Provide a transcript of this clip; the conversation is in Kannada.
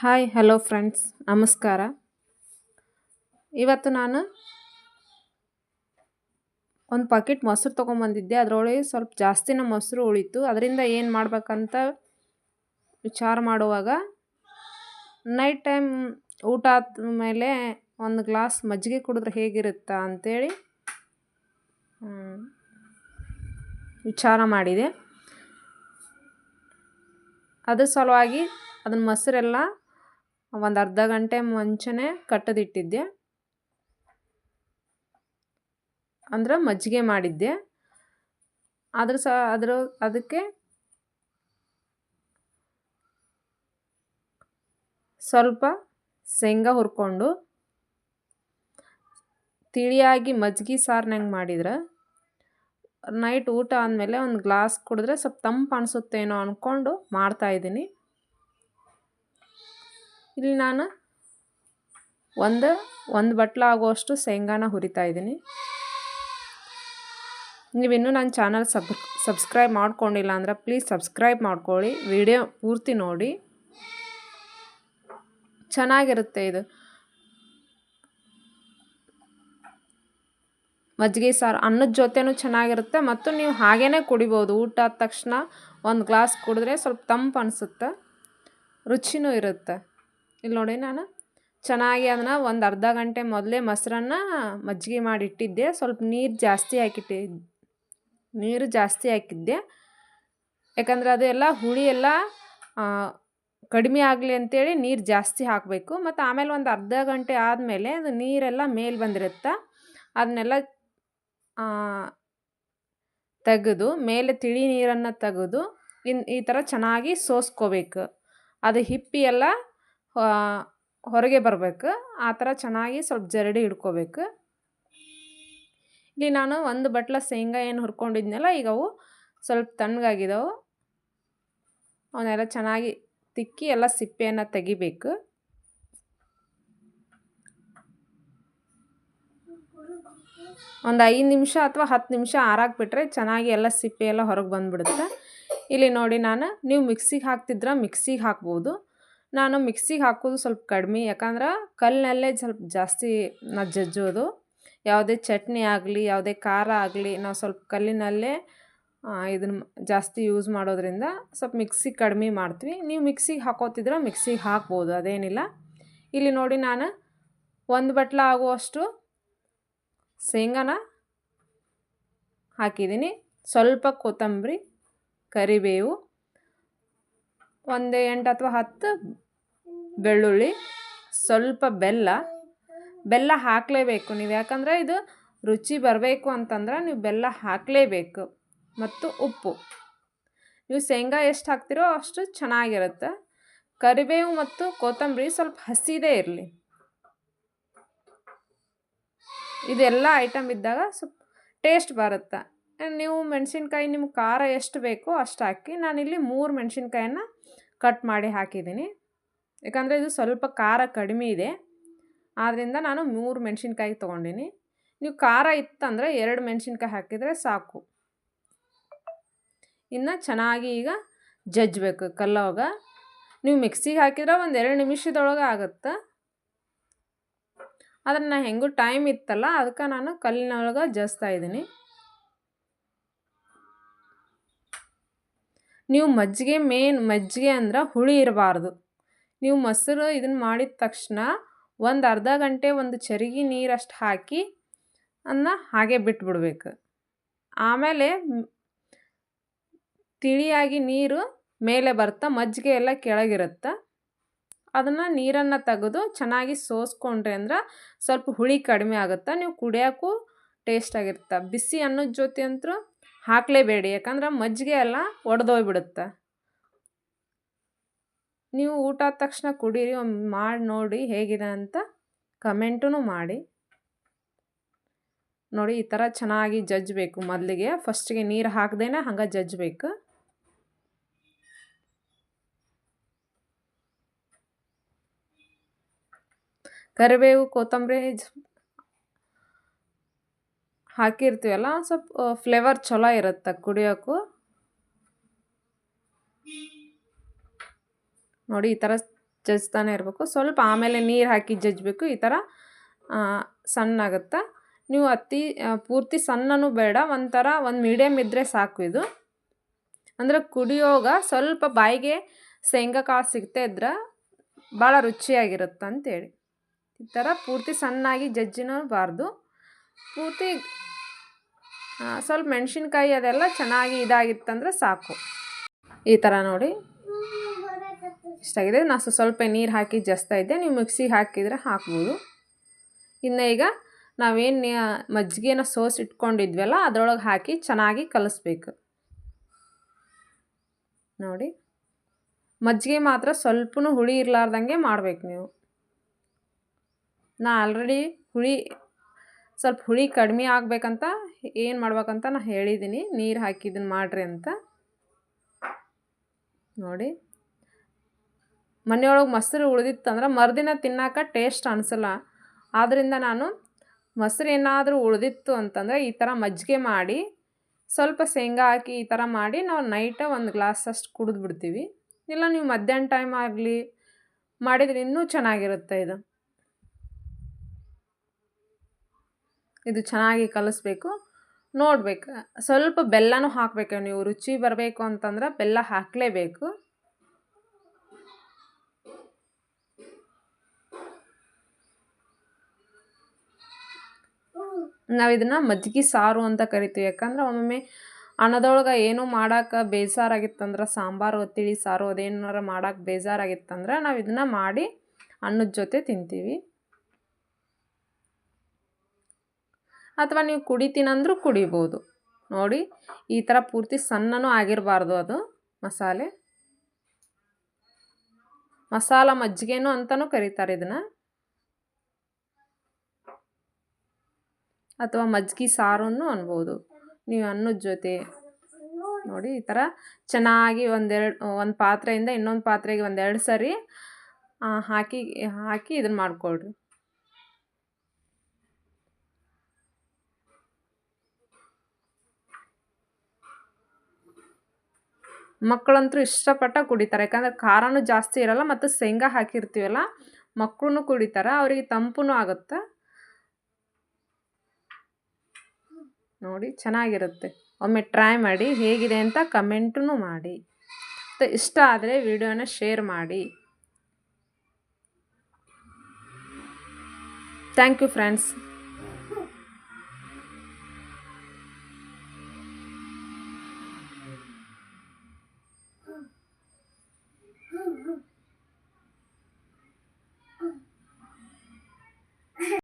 Hi, hello friends. ನಮಸ್ಕಾರ. ಇವತ್ತು ನಾನು ಒಂದು ಪಾಕೆಟ್ ಮೊಸರು ತೊಗೊಂಬಂದಿದ್ದೆ. ಅದರೊಳಗೆ ಸ್ವಲ್ಪ ಜಾಸ್ತಿನ ಮೊಸರು ಉಳಿತು. ಅದರಿಂದ ಏನು ಮಾಡಬೇಕಂತ ವಿಚಾರ ಮಾಡುವಾಗ ನೈಟ್ ಟೈಮ್ ಊಟ ಆದಮೇಲೆ ಒಂದು ಗ್ಲಾಸ್ ಮಜ್ಜಿಗೆ ಕುಡಿದ್ರೆ ಹೇಗಿರುತ್ತಾ ಅಂಥೇಳಿ ವಿಚಾರ ಮಾಡಿದೆ. ಅದ್ರ ಸಲುವಾಗಿ ಅದನ್ನ ಮೊಸರೆಲ್ಲ ಒಂದು ಅರ್ಧ ಗಂಟೆ ಮುಂಚೆನೇ ಕಟ್ಟದಿಟ್ಟಿದ್ದೆ. ಅಂದ್ರೆ ಮಜ್ಜಿಗೆ ಮಾಡಿದ್ದೆ. ಅದ್ರ ಸಹ ಅದ್ರ ಅದಕ್ಕೆ ಸ್ವಲ್ಪ ಶೇಂಗಾ ಹುರ್ಕೊಂಡು ತಿಳಿಯಾಗಿ ಮಜ್ಜಿಗೆ ಸಾರ್ನಂಗೆ ಮಾಡಿದ್ರೆ. ನೈಟ್ ಊಟ ಆದಮೇಲೆ ಒಂದು ಗ್ಲಾಸ್ ಕುಡಿದ್ರೆ ಸ್ವಲ್ಪ ತಂಪು ಅನಿಸುತ್ತೇನೋ ಅಂದ್ಕೊಂಡು ಮಾಡ್ತಾಯಿದ್ದೀನಿ ಇಲ್ಲಿ ನಾನು ಒಂದು ಒಂದು ಬಟ್ಲ ಆಗುವಷ್ಟು ಶೇಂಗಾನ ಹುರಿತಾ ಇದ್ದೀನಿ. ನೀವಿನ್ನೂ ನನ್ನ ಚಾನಲ್ ಸಬ್, ಸಬ್ಸ್ಕ್ರೈಬ್ ಮಾಡ್ಕೊಂಡಿಲ್ಲ ಅಂದ್ರೆ ಪ್ಲೀಸ್ ಸಬ್ಸ್ಕ್ರೈಬ್ ಮಾಡ್ಕೊಳ್ಳಿ. ವಿಡಿಯೋ ಪೂರ್ತಿ ನೋಡಿ. ಚೆನ್ನಾಗಿರುತ್ತೆ ಇದು. ಮಜ್ಜಿಗೆ ಸಾರು ಅನ್ನದ ಜೊತೆನೂ ಚೆನ್ನಾಗಿರುತ್ತೆ ಮತ್ತು ನೀವು ಹಾಗೇ ಕುಡಿಬೋದು. ಊಟ ಆದ ತಕ್ಷಣ ಒಂದು ಗ್ಲಾಸ್ ಕುಡಿದ್ರೆ ಸ್ವಲ್ಪ ತಂಪು ಅನಿಸುತ್ತೆ. ರುಚಿನೂ ಇರುತ್ತೆ. ಇಲ್ಲಿ ನೋಡಿ ನಾನು. ಚೆನ್ನಾಗಿ ಅದನ್ನು ಒಂದು ಅರ್ಧ ಗಂಟೆ ಮೊದಲೇ ಮೊಸರನ್ನ ಮಜ್ಜಿಗೆ ಮಾಡಿ ಇಟ್ಟಿದ್ದೆ. ಸ್ವಲ್ಪ ನೀರು ಜಾಸ್ತಿ ಹಾಕಿಟ್ಟೆ, ನೀರು ಜಾಸ್ತಿ ಹಾಕಿದ್ದೆ. ಯಾಕಂದರೆ ಅದೆಲ್ಲ ಹುಳಿ ಎಲ್ಲ ಕಡಿಮೆ ಆಗಲಿ ಅಂತೇಳಿ ನೀರು ಜಾಸ್ತಿ ಹಾಕಬೇಕು. ಮತ್ತು ಆಮೇಲೆ ಒಂದು ಅರ್ಧ ಗಂಟೆ ಆದಮೇಲೆ ಅದು ನೀರೆಲ್ಲ ಮೇಲೆ ಬಂದಿರುತ್ತೆ ಅದನ್ನೆಲ್ಲ ತೆಗೆದು, ಮೇಲೆ ತಿಳಿ ನೀರನ್ನು ತೆಗೆದು ಇನ್ನು ಈ ಥರ ಚೆನ್ನಾಗಿ ಸೋಸ್ಕೋಬೇಕು. ಅದು ಹಿಪ್ಪಿ ಎಲ್ಲ ಹೊರಗೆ ಬರಬೇಕು. ಆ ಥರ ಚೆನ್ನಾಗಿ ಸ್ವಲ್ಪ ಜರಡಿ ಹಿಡ್ಕೋಬೇಕು ಇಲ್ಲಿ ನಾನು ಒಂದು ಬಟ್ಲ ಶೇಂಗಾ ಏನು ಹುರ್ಕೊಂಡಿದ್ನಲ್ಲ, ಈಗ ಅವು ಸ್ವಲ್ಪ ತಣ್ಣಗಾಗಿದ್ದವು ಅವನ್ನೆಲ್ಲ ಚೆನ್ನಾಗಿ ತಿಕ್ಕಿ ಎಲ್ಲ ಸಿಪ್ಪೆಯನ್ನು ತೆಗಿಬೇಕು. ಒಂದು ಐದು ನಿಮಿಷ ಅಥವಾ ಹತ್ತು ನಿಮಿಷ ಆರಾಕ್ಬಿಟ್ರೆ ಚೆನ್ನಾಗಿ ಎಲ್ಲ ಸಿಪ್ಪೆ ಎಲ್ಲ ಹೊರಗೆ ಬಂದುಬಿಡುತ್ತೆ. ಇಲ್ಲಿ ನೋಡಿ ನಾನು, ನೀವು ಮಿಕ್ಸಿಗೆ ಹಾಕ್ತಿದ್ರೆ ಮಿಕ್ಸಿಗೆ ಹಾಕ್ಬೋದು. ನಾನು ಮಿಕ್ಸಿಗೆ ಹಾಕೋದು ಸ್ವಲ್ಪ ಕಡಿಮೆ, ಯಾಕಂದ್ರೆ ಕಲ್ಲಿನಲ್ಲೇ ಸ್ವಲ್ಪ ಜಾಸ್ತಿ ನಾ ಜಜ್ಜೋದು. ಯಾವುದೇ ಚಟ್ನಿ ಆಗಲಿ, ಯಾವುದೇ ಖಾರ ಆಗಲಿ, ನಾವು ಸ್ವಲ್ಪ ಕಲ್ಲಿನಲ್ಲೇ ಇದನ್ನು ಜಾಸ್ತಿ ಯೂಸ್ ಮಾಡೋದ್ರಿಂದ ಸ್ವಲ್ಪ ಮಿಕ್ಸಿಗೆ ಕಡಿಮೆ ಮಾಡ್ತೀವಿ. ನೀವು ಮಿಕ್ಸಿಗೆ ಹಾಕೋತಿದ್ರೆ ಮಿಕ್ಸಿಗೆ ಹಾಕ್ಬೋದು, ಅದೇನಿಲ್ಲ. ಇಲ್ಲಿ ನೋಡಿ ನಾನು ಒಂದು ಬಟ್ಲ ಆಗುವಷ್ಟು ಶೇಂಗಾನ ಹಾಕಿದ್ದೀನಿ. ಸ್ವಲ್ಪ ಕೊತ್ತಂಬರಿ, ಕರಿಬೇವು ಒಂದು ಎಂಟು ಅಥವಾ ಹತ್ತು? ಬೆಳ್ಳುಳ್ಳಿ. ಸ್ವಲ್ಪ ಬೆಲ್ಲ. ಬೆಲ್ಲ ಹಾಕಲೇಬೇಕು ನೀವು. ಯಾಕಂದರೆ ಇದು ರುಚಿ ಬರಬೇಕು ಅಂತಂದ್ರೆ ನೀವು ಬೆಲ್ಲ ಹಾಕಲೇಬೇಕು. ಮತ್ತು ಉಪ್ಪು. ನೀವು ಶೇಂಗಾ ಎಷ್ಟು ಹಾಕ್ತಿರೋ ಅಷ್ಟು ಚೆನ್ನಾಗಿರುತ್ತೆ. ಕರಿಬೇವು ಮತ್ತು ಕೊತ್ತಂಬರಿ ಸ್ವಲ್ಪ ಹಸಿದೇ ಇರಲಿ. ಇದೆಲ್ಲ ಐಟಮ್ ಇದ್ದಾಗ ಸ್ವಲ್ಪ ಟೇಸ್ಟ್ ಬರುತ್ತೆ. ನೀವು ಮೆಣಸಿನ್ಕಾಯಿ, ನಿಮ್ಗೆ ಖಾರ ಎಷ್ಟು ಬೇಕೋ ಅಷ್ಟು ಹಾಕಿ ನಾನಿಲ್ಲಿ ಮೂರು ಮೆಣಸಿನ್ಕಾಯನ್ನ ಕಟ್ ಮಾಡಿ ಹಾಕಿದ್ದೀನಿ. ಯಾಕಂದರೆ ಇದು ಸ್ವಲ್ಪ ಖಾರ ಕಡಿಮೆ ಇದೆ. ಆದ್ದರಿಂದ ನಾನು ಮೂರು ಮೆಣಸಿನ್ಕಾಯಿ ತೊಗೊಂಡಿನಿ. ನೀವು ಖಾರ ಇತ್ತಂದರೆ ಎರಡು ಮೆಣಸಿನ್ಕಾಯಿ ಹಾಕಿದರೆ ಸಾಕು. ಇನ್ನು ಚೆನ್ನಾಗಿ ಈಗ ಜಜ್ಜಬೇಕು ಕಲ್ಲೋಗ. ನೀವು ಮಿಕ್ಸಿಗೆ ಹಾಕಿದ್ರೆ ಒಂದು ಎರಡು ನಿಮಿಷದೊಳಗೆ ಆಗುತ್ತೆ. ಅದನ್ನು ಹೆಂಗೂ ಟೈಮ್ ಇತ್ತಲ್ಲ, ಅದಕ್ಕೆ ನಾನು ಕಲ್ಲಿನೊಳಗೆ ಜಜ್ತಾ ಇದ್ದೀನಿ. ನೀವು ಮಜ್ಜಿಗೆ ಮೇನ್ ಮಜ್ಜಿಗೆ ಅಂದ್ರೆ ಹುಳಿ ಇರಬಾರ್ದು. ನೀವು ಮೊಸರು ಇದನ್ನು ಮಾಡಿದ ತಕ್ಷಣ ಒಂದು ಅರ್ಧ ಗಂಟೆ ಒಂದು ಚರಿಗೆ ನೀರಷ್ಟು ಹಾಕಿ ಅನ್ನ ಹಾಗೆ ಬಿಟ್ಬಿಡ್ಬೇಕು. ಆಮೇಲೆ ತಿಳಿಯಾಗಿ ನೀರು ಮೇಲೆ ಬರ್ತಾ ಮಜ್ಜಿಗೆ ಎಲ್ಲ ಕೆಳಗಿರುತ್ತೆ. ಅದನ್ನು ನೀರನ್ನು ತೆಗೆದು ಚೆನ್ನಾಗಿ ಸೋಸ್ಕೊಂಡ್ರೆ ಅಂದ್ರೆ ಸ್ವಲ್ಪ ಹುಳಿ ಕಡಿಮೆ ಆಗುತ್ತೆ ನೀವು ಕುಡಿಯೋಕ್ಕೂ ಟೇಸ್ಟಾಗಿರುತ್ತೆ ಬಿಸಿ ಅನ್ನದ ಜೊತೆ ಅಂತೂ ಹಾಕಲೇಬೇಡಿ, ಯಾಕಂದ್ರೆ ಮಜ್ಜಿಗೆ ಎಲ್ಲ ಒಡೆದೋಗ್ಬಿಡುತ್ತೆ. ನೀವು ಊಟ ಆದ ತಕ್ಷಣ ಕುಡೀರಿ, ಒಂದು ಮಾಡಿ ನೋಡಿ ಹೇಗಿದೆ ಅಂತ ಕಮೆಂಟೂ ಮಾಡಿ. ನೋಡಿ, ಈ ಥರ ಚೆನ್ನಾಗಿ ಜಜ್ಜಬೇಕು ಮೊದಲಿಗೆ ಫಸ್ಟಿಗೆ ನೀರು ಹಾಕ್ದೇನೆ ಹಂಗೆ ಜಜ್ಜಬೇಕು. ಕರಿಬೇವು, ಕೊತ್ತಂಬರಿ ಹಾಕಿರ್ತೀವಲ್ಲ ಸ್ವಲ್ಪ ಫ್ಲೇವರ್ ಚಲೋ ಇರುತ್ತೆ ಕುಡಿಯೋಕ್ಕೂ ನೋಡಿ, ಈ ಥರ ಜಜ್ತಾನೆ ಇರಬೇಕು. ಸ್ವಲ್ಪ ಆಮೇಲೆ ನೀರು ಹಾಕಿ ಜಜ್ಜಬೇಕು ಈ ಥರ ಸಣ್ಣಾಗುತ್ತೆ. ನೀವು ಅತಿ ಪೂರ್ತಿ ಸಣ್ಣನೂ ಬೇಡ, ಒಂಥರ ಒಂದು ಮೀಡಿಯಮ್ ಇದ್ದರೆ ಸಾಕು ಇದು. ಅಂದರೆ ಕುಡಿಯೋಗ ಸ್ವಲ್ಪ ಬಾಯಿಗೆ ಶೇಂಗಾ ಕಾಳು ಸಿಗ್ತಾ ಇದ್ರೆ ಭಾಳ ರುಚಿಯಾಗಿರುತ್ತೆ ಅಂತೇಳಿ ಈ ಥರ ಪೂರ್ತಿ ಸಣ್ಣಾಗಿ ಜಜ್ಜಿನೂ ಬಾರ್ದು. ಪೂರ್ತಿ ಸ್ವಲ್ಪ ಮೆಣಸಿನ್ಕಾಯಿ ಅದೆಲ್ಲ ಚೆನ್ನಾಗಿ ಇದಾಗಿತ್ತಂದ್ರೆ ಸಾಕು. ಈ ಥರ ನೋಡಿ. ಇಷ್ಟಾಗಿದೆ ನಾನು ಸ್ವಲ್ಪ ನೀರು ಹಾಕಿ ಜಸ್ತಾ ಇದ್ದೆ. ನೀವು ಮಿಕ್ಸಿಗೆ ಹಾಕಿದರೆ ಹಾಕ್ಬೋದು. ಇನ್ನು ಈಗ ನಾವೇನು ಮಜ್ಜಿಗೆನ ಸೋಸ್ ಇಟ್ಕೊಂಡಿದ್ವಲ್ಲ, ಅದರೊಳಗೆ ಹಾಕಿ ಚೆನ್ನಾಗಿ ಕಲಿಸ್ಬೇಕು. ನೋಡಿ. ಮಜ್ಜಿಗೆ ಮಾತ್ರ ಸ್ವಲ್ಪನೂ ಹುಳಿ ಇರಲಾರ್ದಂಗೆ ಮಾಡ್ಬೇಕು ನೀವು. ನಾ ಆಲ್ರೆಡಿ ಹುಳಿ ಸ್ವಲ್ಪ ಹುಳಿ ಕಡಿಮೆ ಆಗಬೇಕಂತ ಏನು ಮಾಡ್ಬೇಕಂತ ನಾ ಹೇಳಿದ್ದೀನಿ ನೀರು ಹಾಕಿ ಇದನ್ನು ಮಾಡಿರಿ ಅಂತ. ನೋಡಿ. ಮನೆಯೊಳಗೆ ಮೊಸರು ಉಳಿದಿತ್ತಂದ್ರೆ ಮರುದಿನ ತಿನ್ನೋಕೆ ಟೇಸ್ಟ್ ಅನಿಸಲ್ಲ. ಆದ್ದರಿಂದ ನಾನು ಮೊಸರು ಏನಾದರೂ ಉಳಿದಿತ್ತು ಅಂತಂದರೆ ಈ ಥರ ಮಜ್ಜಿಗೆ ಮಾಡಿ, ಸ್ವಲ್ಪ ಶೇಂಗಾ ಹಾಕಿ ಈ ಥರ ಮಾಡಿ ನಾವು ನೈಟ ಒಂದು ಗ್ಲಾಸ್ ಅಷ್ಟು ಕುಡಿದು ಬಿಡ್ತೀವಿ. ಇಲ್ಲ ನೀವು ಮಧ್ಯಾಹ್ನ ಟೈಮ್ ಆಗಲಿ, ಮಾಡಿದರೆ ಇನ್ನೂ ಚೆನ್ನಾಗಿರುತ್ತೆ ಇದು. ಇದು ಚೆನ್ನಾಗಿ ಕಲಿಸ್ಬೇಕು. ನೋಡಬೇಕು. ಸ್ವಲ್ಪ ಬೆಲ್ಲನೂ ಹಾಕಬೇಕು. ನೀವು ರುಚಿ ಬರಬೇಕು ಅಂತಂದ್ರೆ ಬೆಲ್ಲ ಹಾಕಲೇಬೇಕು. ನಾವು ಇದನ್ನು ಮಜ್ಜಿಗೆ ಸಾರು ಅಂತ ಕರಿತೀವಿ. ಯಾಕಂದ್ರೆ ಒಮ್ಮೊಮ್ಮೆ ಅನ್ನದೊಳಗೆ ಏನೂ ಮಾಡೋಕೆ ಬೇಜಾರಾಗಿತ್ತಂದ್ರೆ ಸಾಂಬಾರು ತಿಳಿ ಸಾರು ಅದೇನಾರ ಮಾಡೋಕೆ ಬೇಜಾರಾಗಿತ್ತಂದ್ರೆ ನಾವು ಇದನ್ನು ಮಾಡಿ ಅನ್ನದ ಜೊತೆ ತಿಂತೀವಿ. ಅಥವಾ ನೀವು ಕುಡಿತೀನಂದ್ರೂ ಕುಡಿಬೋದು. ನೋಡಿ, ಈ ಥರ ಪೂರ್ತಿ ಸಣ್ಣನೂ ಆಗಿರಬಾರ್ದು ಅದು ಮಸಾಲೆ. ಮಸಾಲ ಮಜ್ಜಿಗೆನೂ ಅಂತಲೂ ಕರೀತಾರೆ ಇದನ್ನು. ಅಥವಾ ಮಜ್ಜಿಗೆ ಸಾರನ್ನು ಅನ್ಬೋದು. ನೀವು ಅನ್ನದ ಜೊತೆ, ನೋಡಿ, ಈ ಥರ ಚೆನ್ನಾಗಿ ಒಂದೆರಡು, ಒಂದು ಪಾತ್ರೆಯಿಂದ ಇನ್ನೊಂದು ಪಾತ್ರೆಗೆ ಒಂದೆರಡು ಸರಿ ಹಾಕಿ ಹಾಕಿ ಇದನ್ನು ಮಾಡಿಕೊಳ್ರಿ. ಮಕ್ಕಳಂತೂ ಇಷ್ಟಪಟ್ಟು ಕುಡಿತಾರೆ. ಯಾಕಂದರೆ ಖಾರನೂ ಜಾಸ್ತಿ ಇರಲ್ಲ ಮತ್ತು ಶೇಂಗಾ ಹಾಕಿರ್ತೀವಲ್ಲ ಮಕ್ಕಳು ಕುಡಿತಾರೆ. ಅವರಿಗೆ ತಂಪೂ ಆಗುತ್ತೆ. ನೋಡಿ, ಚೆನ್ನಾಗಿರುತ್ತೆ. ಒಮ್ಮೆ ಟ್ರೈ ಮಾಡಿ, ಹೇಗಿದೆ ಅಂತ ಕಮೆಂಟೂ ಮಾಡಿ. ಮತ್ತು ಇಷ್ಟ ಆದರೆ ವಿಡಿಯೋನ ಶೇರ್ ಮಾಡಿ. Thank you friends.